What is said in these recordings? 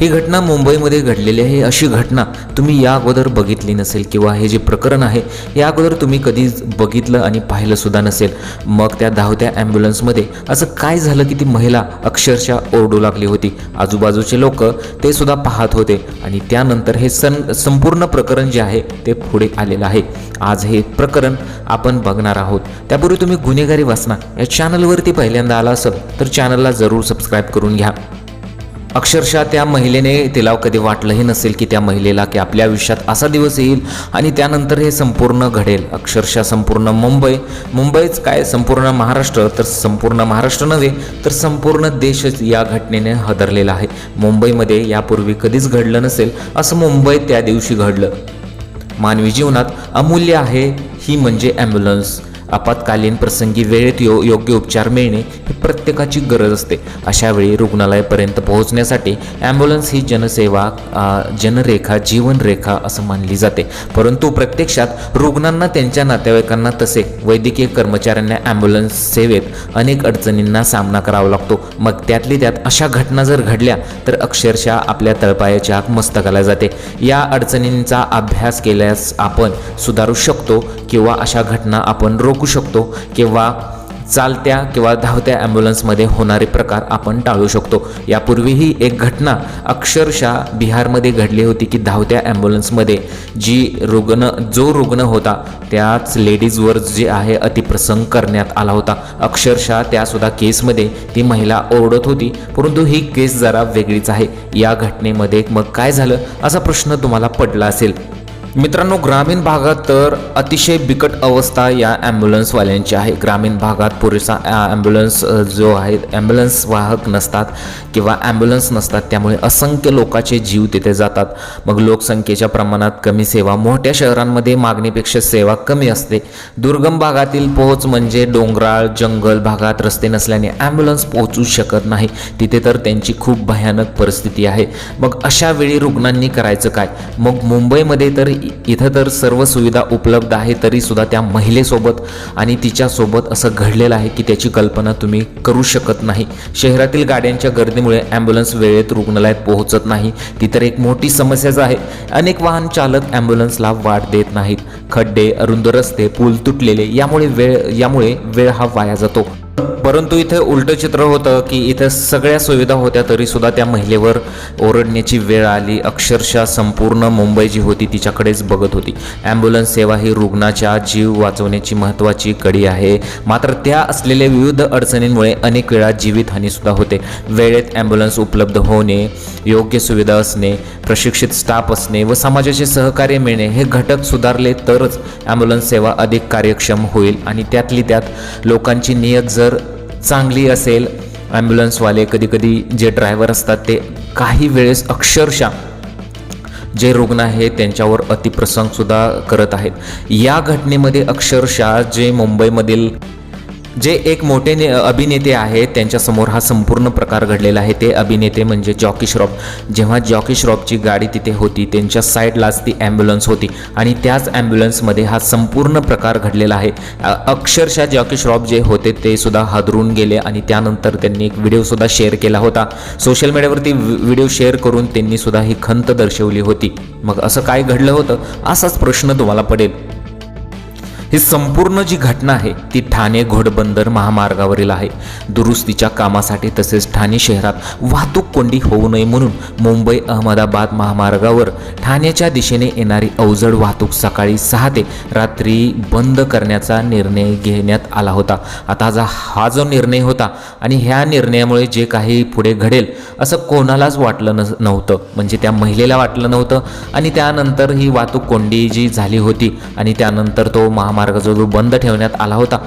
ही घटना मुंबईमध्ये घडलेली आहे. अशी घटना तुम्ही या अगोदर बघितली नसेल किंवा हे जे प्रकरण आहे या अगोदर तुम्ही कधीच बघितलं आणि पाहिलं सुद्धा नसेल. मग त्या धावत्या ॲम्ब्युलन्समध्ये असं काय झालं की ती महिला अक्षरशः ओरडू लागली होती? आजूबाजूचे लोक ते सुद्धा पाहत होते आणि त्यानंतर हे सं संपूर्ण प्रकरण जे आहे ते पुढे आलेलं आहे. आज हे प्रकरण आपण बघणार आहोत. त्यापूर्वी तुम्ही गुन्हेगारी वाचना या चॅनलवरती पहिल्यांदा आला असेल तर चॅनलला जरूर सबस्क्राईब करून घ्या. अक्षरशः त्या महिलेने तिला कधी वाटलंही नसेल की त्या महिलेला की आपल्या आयुष्यात असा दिवस येईल आणि त्यानंतर हे संपूर्ण घडेल. अक्षरशः संपूर्ण मुंबई मुंबईच काय? संपूर्ण महाराष्ट्र तर संपूर्ण महाराष्ट्र नव्हे तर संपूर्ण देशच या घटनेने हदरलेला आहे. मुंबईमध्ये यापूर्वी कधीच घडलं नसेल असं मुंबईत त्या दिवशी घडलं. मानवी जीवनात अमूल्य आहे ही म्हणजे ॲम्ब्युलन्स. आपत्कालीन प्रसंगी वेळेत यो योग्य उपचार मिळणे प्रत्येकाची गरज असते. अशावेळी रुग्णालयापर्यंत पोहोचण्यासाठी ॲम्ब्युलन्स ही जनसेवा जनरेखा जीवनरेखा असं मानली जाते. परंतु प्रत्यक्षात रुग्णांना त्यांच्या नातेवाईकांना तसे वैद्यकीय कर्मचाऱ्यांना ॲम्ब्युलन्स सेवेत अनेक अडचणींना सामना करावा लागतो. मग त्यातली त्यात अशा घटना जर घडल्या तर अक्षरशः आपल्या तळपायाच्या मस्तकाला जाते. या अडचणींचा अभ्यास केल्यास आपण सुधारू शकतो किंवा अशा घटना आपण रोखू शकतो किंवा चालत्या किंवा धावत्या ॲम्ब्युलन्समध्ये होणारे प्रकार आपण टाळू शकतो. यापूर्वीही एक घटना अक्षरशः बिहारमध्ये घडली होती की धावत्या ॲम्ब्युलन्समध्ये जी रुग्ण जो रुग्ण होता त्याच लेडीजवर जे आहे अतिप्रसंग करण्यात आला होता. अक्षरशः त्यासुद्धा केसमध्ये ती महिला ओरडत होती. परंतु ही केस जरा वेगळीच आहे. या घटनेमध्ये मग काय झालं? असा प्रश्न तुम्हाला पडला असेल. मित्रांनो ग्रामीण भागात तर अतिशय बिकट अवस्था या ॲम्ब्युलन्सवाल्यांची आहे. ग्रामीण भागात पुरेसा ॲम्ब्युलन्स जो आहे ॲम्ब्युलन्स वाहक नसतात किंवा ॲम्ब्युलन्स नसतात त्यामुळे असंख्य लोकांचे जीव तिथे जातात. मग लोकसंख्येच्या प्रमाणात कमी सेवा मोठ्या शहरांमध्ये मागणीपेक्षा सेवा कमी असते. दुर्गम भागातील पोहोच म्हणजे डोंगराळ जंगल भागात रस्ते नसल्याने ॲम्ब्युलन्स पोहोचू शकत नाही. तिथे तर त्यांची खूप भयानक परिस्थिती आहे. मग अशा वेळी रुग्णांनी करायचं काय? मग मुंबईमध्ये तर इथं तर सर्व सुविधा उपलब्ध आहे तरी सुद्धा त्या महिलेसोबत आणि तिच्यासोबत असं घडलेलं आहे की त्याची कल्पना तुम्ही करू शकत नाही. शहरातील गाड्यांच्या गर्दीमुळे ॲम्ब्युलन्स वेळेत रुग्णालयात पोहोचत नाही. ती तर एक मोठी समस्याच आहे. अनेक वाहन चालक ॲम्ब्युलन्सला वाट देत नाहीत. खड्डे अरुंद रस्ते पूल तुटलेले यामुळे वेळ यामुळे वेळ हा वाया जातो. परंतु इथे उलटं चित्र होतं की इथं सगळ्या सुविधा होत्या तरी सुद्धा त्या महिलेवर ओरडण्याची वेळ आली. अक्षरशः संपूर्ण मुंबई जी होती तिच्याकडेच बघत होती. ॲम्ब्युलन्स सेवा ही रुग्णाच्या जीव वाचवण्याची महत्त्वाची कडी आहे. मात्र त्या असलेल्या विविध अडचणींमुळे अनेक वेळा जीवितहानीसुद्धा होते. वेळेत ॲम्ब्युलन्स उपलब्ध होणे योग्य सुविधा असणे प्रशिक्षित स्टाफ असणे व समाजाचे सहकार्य मिळणे हे घटक सुधारले तरच ॲम्ब्युलन्स सेवा अधिक कार्यक्षम होईल आणि त्यातली त्यात लोकांची नियत जर चांगली असेल ॲम्ब्युलन्सवाले कधीकधी जे ड्रायव्हर असतात ते काही वेळेस अक्षरशः जे रुग्ण आहेत त्यांच्यावर अतिप्रसंगसुद्धा करत आहेत. या घटनेमध्ये अक्षरशः जे मुंबईमधील जे एक मोठे ने अभिनेते आहेत त्यांच्यासमोर हा संपूर्ण प्रकार घडलेला आहे. ते अभिनेते म्हणजे जॉकी श्रॉफ. जेव्हा जॉकी श्रॉफची गाडी तिथे होती त्यांच्या साईडलाच ती ॲम्ब्युलन्स होती. आणि त्याच ॲम्ब्युलन्समध्ये हा संपूर्ण प्रकार घडलेला आहे. अक्षरशः जॉकी श्रॉफ जे होते ते सुद्धा हादरून गेले आणि त्यानंतर त्यांनी एक व्हिडिओसुद्धा शेअर केला होता. सोशल मीडियावरती व्हिडिओ शेअर करून त्यांनी सुद्धा ही खंत दर्शवली होती. मग असं काय घडलं होतं? असाच प्रश्न तुम्हाला पडेल. ही संपूर्ण जी घटना आहे ती ठाणे घोडबंदर महामार्गावरील आहे. दुरुस्तीच्या कामासाठी तसेच ठाणे शहरात वाहतूक कोंडी होऊ नये म्हणून मुंबई अहमदाबाद महामार्गावर ठाण्याच्या दिशेने येणारी अवजड वाहतूक सकाळी सहा ते रात्री बंद करण्याचा निर्णय घेण्यात आला होता. आता जा हा जो निर्णय होता आणि ह्या निर्णयामुळे जे काही पुढे घडेल असं कोणालाच वाटलं नस नव्हतं. म्हणजे त्या महिलेला वाटलं नव्हतं आणि त्यानंतर ही वाहतूक कोंडी जी झाली होती आणि त्यानंतर तो महा जो जो बंद ठेवण्यात आला होता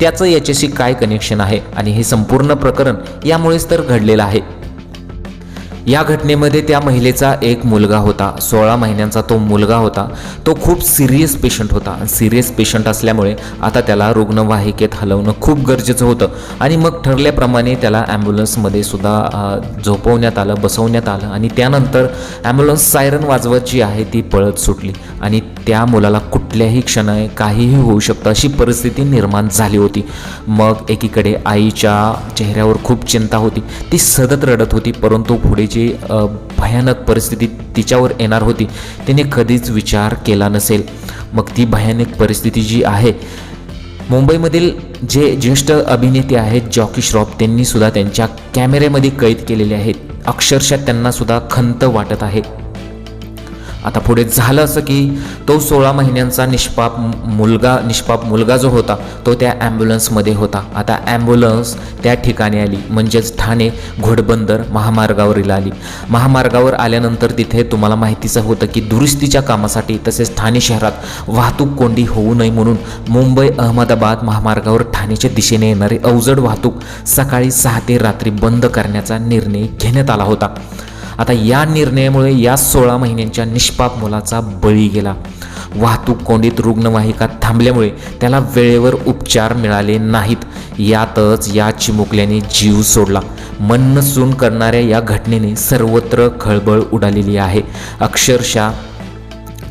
त्याचं याच्याशी काय कनेक्शन आहे? आणि हे संपूर्ण प्रकरण यामुळेच तर घडलेलं आहे. या घटनेमध्ये त्या महिलेचा एक मुलगा होता. सोळा महिन्यांचा तो मुलगा होता. तो खूप सिरियस पेशंट होता. सिरियस पेशंट असल्यामुळे आता त्याला रुग्णवाहिकेत हलवणं खूप गरजेचं होतं. आणि मग ठरल्याप्रमाणे त्याला ॲम्ब्युलन्समध्ये सुद्धा झोपवण्यात आलं बसवण्यात आलं. आणि त्यानंतर ॲम्ब्युलन्स सायरन वाजवत जी आहे ती पळत सुटली. आणि त्या मुलाला कुठल्याही क्षणाने काहीही होऊ शकतं अशी परिस्थिती निर्माण झाली होती. मग एकीकडे आईच्या चेहऱ्यावर खूप चिंता होती. ती सतत रडत होती परंतु पुढे जी भयानक परिस्थिती तिच्यावर येणार होती तिने कधीच विचार केला नसेल. मग ती भयानक परिस्थिती जी आहे मुंबईमधील जे ज्येष्ठ अभिनेते आहेत जॉकी श्रॉफ त्यांनीसुद्धा त्यांच्या कॅमेऱ्यामध्ये कैद केलेले आहेत. अक्षरशः त्यांनासुद्धा खंत वाटत आहे. आता पुढे झालं असं की तो सोळा महिन्यांचा निष्पाप मुलगा निष्पाप मुलगा जो होता तो त्या ॲम्ब्युलन्समध्ये होता. आता ॲम्ब्युलन्स त्या ठिकाणी आली. म्हणजेच ठाणे घोडबंदर महामार्गावरील आली. महामार्गावर आल्यानंतर तिथे तुम्हाला माहितीचं होतं की दुरुस्तीच्या कामासाठी तसेच ठाणे शहरात वाहतूक कोंडी होऊ नये म्हणून मुंबई अहमदाबाद महामार्गावर ठाणेच्या दिशेने येणारी अवजड वाहतूक सकाळी सहा ते रात्री बंद करण्याचा निर्णय घेण्यात आला होता. आता या निर्णयामुळे या सोळा महिन्यांच्या निष्पाप मुलाचा बळी गेला. वाहतूक कोंडीत रुग्णवाहिका थांबल्यामुळे त्याला वेळेवर उपचार मिळाले नाहीत. यातच या चिमुकल्याने जीव सोडला. मन सून करणाऱ्या या घटनेने सर्वत्र खळबळ उडालेली आहे. अक्षरशः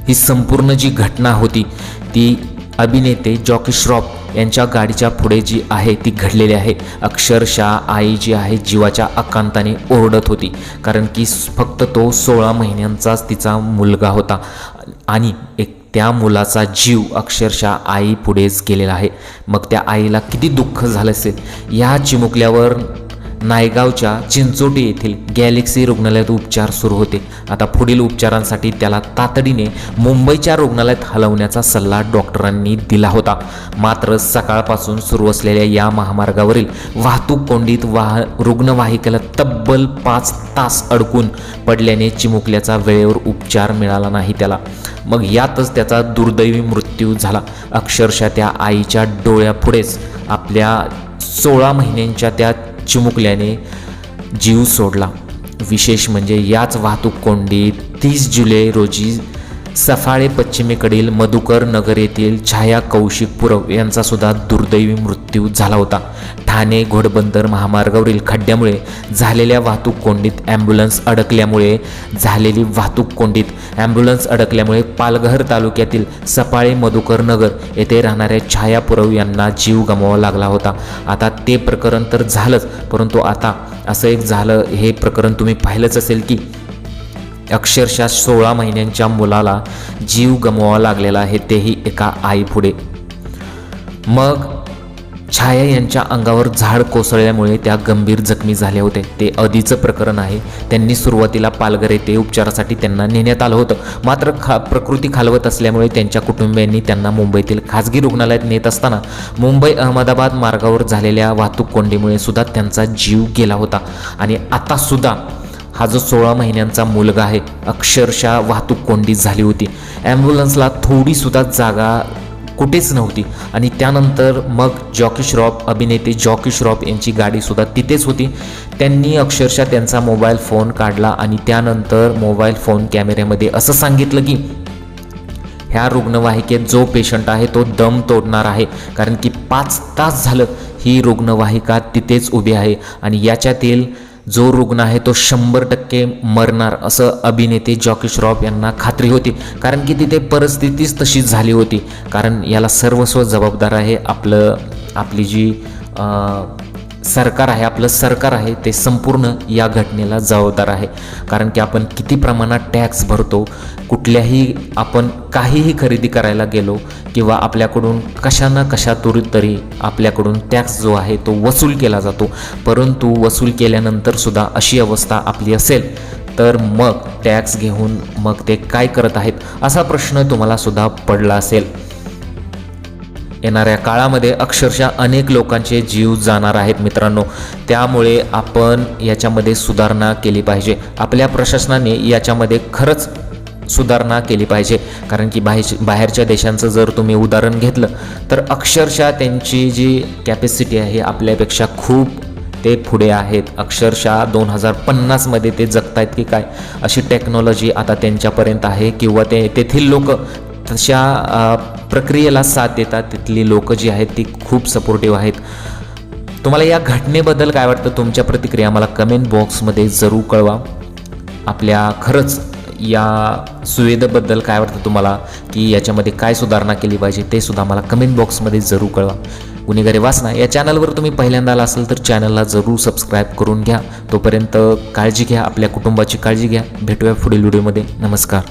ही संपूर्ण जी घटना होती ती अभिनेते जॉकी श्रॉफ यांच्या गाडीच्या पुढे जी आहे ती घडलेली आहे. अक्षरशः आई जी आहे जीवाच्या आकांताने ओरडत होती. कारण की फक्त तो सोळा महिन्यांचाच तिचा मुलगा होता. आणि एक त्या मुलाचा जीव अक्षरशः आई पुढेच गेलेला आहे. मग त्या आईला किती दुःख झालं असेल? या चिमुकल्यावर नायगावच्या चिंचोटी येथील गॅलेक्सी रुग्णालयात उपचार सुरू होते. आता पुढील उपचारांसाठी त्याला तातडीने मुंबईच्या रुग्णालयात हलवण्याचा सल्ला डॉक्टरांनी दिला होता. मात्र सकाळपासून सुरू असलेल्या या महामार्गावरील वाहतूक कोंडीत वाह रुग्णवाहिकेला तब्बल पाच तास अडकून पडल्याने चिमुकल्याचा वेळेवर उपचार मिळाला नाही त्याला. मग यातच त्याचा दुर्दैवी मृत्यू झाला. अक्षरशः त्या आईच्या डोळ्यापुढेच आपल्या सोळा महिन्यांच्या त्या चिमुकल्याने जीव सोडला. विशेष म्हणजे याच वाहतूक कोंडीत तीस जुलै रोजी सफाळे पश्चिमेकडील मधुकर नगर येथील छाया कौशिक पुरव यांचा सुद्धा दुर्दैवी मृत्यू झाला होता. ठाणे घोडबंदर महामार्गावरील खड्ड्यामुळे झालेल्या वाहतूक कोंडीत ॲम्ब्युलन्स अडकल्यामुळे झालेली वाहतूक कोंडीत ॲम्ब्युलन्स अडकल्यामुळे पालघर तालुक्यातील सफाळे मधुकर नगर येथे राहणाऱ्या छाया पुरव यांना जीव गमवावा लागला होता. आता ते प्रकरण तर झालंच परंतु आता असं एक झालं हे प्रकरण तुम्ही पाहिलंच असेल की अक्षरशः सोळा महिन्यांच्या मुलाला जीव गमवावा लागलेला आहे तेही एका आईपुढे. मग छाया यांच्या अंगावर झाड कोसळल्यामुळे त्या गंभीर जखमी झाल्या होते ते आधीचं प्रकरण आहे. त्यांनी सुरुवातीला पालघर येथे उपचारासाठी त्यांना नेण्यात आलं होतं. मात्र खा प्रकृती खालवत असल्यामुळे त्यांच्या कुटुंबियांनी त्यांना मुंबईतील खाजगी रुग्णालयात नेत असताना मुंबई अहमदाबाद मार्गावर झालेल्या वाहतूक कोंडीमुळे सुद्धा त्यांचा जीव गेला होता. आणि आतासुद्धा हा जो सोळा महिन्यांचा मुलगा आहे अक्षरशः वाहतूक कोंडी झाली होती. ॲम्ब्युलन्सला थोडीसुद्धा जागा कुठेच नव्हती. आणि त्यानंतर मग जॉकी श्रॉफ अभिनेते जॉकी श्रॉफ यांची गाडीसुद्धा तिथेच होती. त्यांनी अक्षरशः त्यांचा मोबाईल फोन काढला आणि त्यानंतर मोबाईल फोन कॅमेऱ्यामध्ये असं सांगितलं की ह्या रुग्णवाहिकेत जो पेशंट आहे तो दम तोडणार आहे. कारण की पाच तास झालं ही रुग्णवाहिका तिथेच उभी आहे आणि याच्यातील जो रुग्ण आहे तो शंभर टक्के मरणार असं अभिनेते जॉकी श्रॉफ यांना खात्री होती. कारण की तिथे परिस्थितीच तशीच झाली होती. कारण याला सर्वस्व जबाबदार आहे आपलं आपली जी सरकार आहे आपलं सरकार आहे ते संपूर्ण या घटनेला जबाबदार आहे. कारण की आपण किती प्रमाणात टॅक्स भरतो कुठल्याही आपण काहीही खरेदी करायला गेलो किंवा आपल्याकडून कशा ना कशा तरी आपल्याकडून टॅक्स जो आहे तो वसूल केला जातो. परंतु वसूल केल्यानंतर सुद्धा अशी अवस्था आपली असेल तर मग टॅक्स घेऊन मग ते काय करत आहेत असा प्रश्न तुम्हाला सुद्धा पडला असेल. येणाऱ्या काळामध्ये अक्षरशः अनेक लोकांचे जीव जाणार आहेत मित्रांनो. त्यामुळे आपण याच्यामध्ये सुधारणा केली पाहिजे. आपल्या प्रशासनाने याच्यामध्ये खरंच सुधारणा केली पाहिजे. कारण की बाहेर बाहेरच्या देशांचं जर तुम्ही उदाहरण घेतलं तर अक्षरशः त्यांची जी कॅपॅसिटी आहे आपल्यापेक्षा खूप ते पुढे आहेत. अक्षरशः दोन हजार पन्नासमध्ये ते जगतायत की काय? अशी टेक्नॉलॉजी आता त्यांच्यापर्यंत आहे किंवा ते तेथील लोक तशा प्रक्रियेला साथ देतात. तिथली लोकं जी आहेत ती खूप सपोर्टिव्ह आहेत. तुम्हाला या घटनेबद्दल काय वाटतं? तुमच्या प्रतिक्रिया मला कमेंट बॉक्समध्ये जरूर कळवा. आपल्या खरंच या सुविधेबद्दल काय वाटतं तुम्हाला? की याच्यामध्ये काय सुधारणा केली पाहिजे ते सुद्धा मला कमेंट बॉक्समध्ये जरूर कळवा. गुन्हेगारी वाचना या चॅनलवर तुम्ही पहिल्यांदा आला असाल तर चॅनलला जरूर सबस्क्राईब करून घ्या. तोपर्यंत काळजी घ्या आपल्या कुटुंबाची काळजी घ्या. भेटूया पुढील व्हिडिओमध्ये नमस्कार.